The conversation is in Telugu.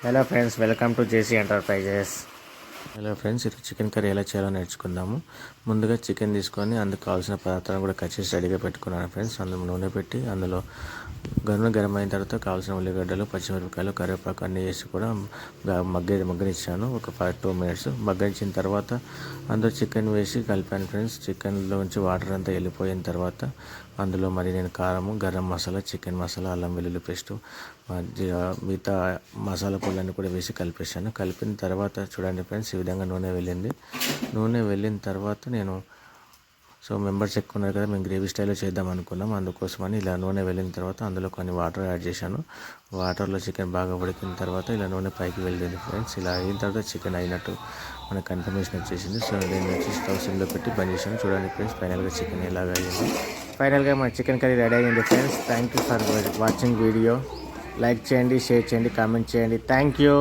Hello friends welcome to JC enterprises hello friends ఇది చికెన్ కర్రీ ఎలా చేయాలో నేర్చుకుందాము. ముందుగా చికెన్ తీసుకొని అందుకు కావాల్సిన పదార్థాలను కూడా కట్ చేసి రెడీగా పెట్టుకున్నాను ఫ్రెండ్స్. అందులో నూనె పెట్టి అందులో గనులు గరం అయిన తర్వాత కావాల్సిన ఉల్లిగడ్డలు పచ్చిమిరపకాయలు కరివేపాకు అన్నీ వేసి కూడా మగ్గ మగ్గనిచ్చాను. ఒక ఫైవ్ టూ మినిట్స్ మగ్గనిచ్చిన తర్వాత అందులో చికెన్ వేసి కలిపాను ఫ్రెండ్స్. చికెన్లోంచి వాటర్ అంతా వెళ్ళిపోయిన తర్వాత అందులో మరి నేను కారము గరం మసాలా చికెన్ మసాలా అల్లం వెల్లుల్లి పేస్టు మిగతా మసాలా పొడులన్నీ కూడా వేసి కలిపేసాను కలిపిన తర్వాత చూడండి ఫ్రెండ్స్ విధంగా నూనె వెళ్ళింది. నూనె వెళ్ళిన తర్వాత నేను సో మెంబర్స్ ఎక్కువ ఉన్నారు కదా మేము గ్రేవీ స్టైల్లో చేద్దాం అనుకున్నాం. అందుకోసమని ఇలా నూనె వెళ్ళిన తర్వాత అందులో కొన్ని వాటర్ యాడ్ చేశాను. వాటర్లో చికెన్ బాగా ఉడికిన తర్వాత ఇలా నూనె పైకి వెళ్ళింది ఫ్రెండ్స్. ఇలా అయిన తర్వాత చికెన్ అయినట్టు మనకు కన్ఫర్మేషన్ వచ్చేసింది. సో నేను వచ్చి స్టవ్ సిమ్లో పెట్టి బంద్ చేశాను. చూడండి ఫ్రెండ్స్ ఫైనల్గా చికెన్ ఎలాగ అయ్యింది ఫైనల్గా మన చికెన్ కర్రీ రెడీ అయ్యింది friends. Thank you for watching video. Like చేయండి షేర్ చేయండి కామెంట్ చేయండి. Thank you.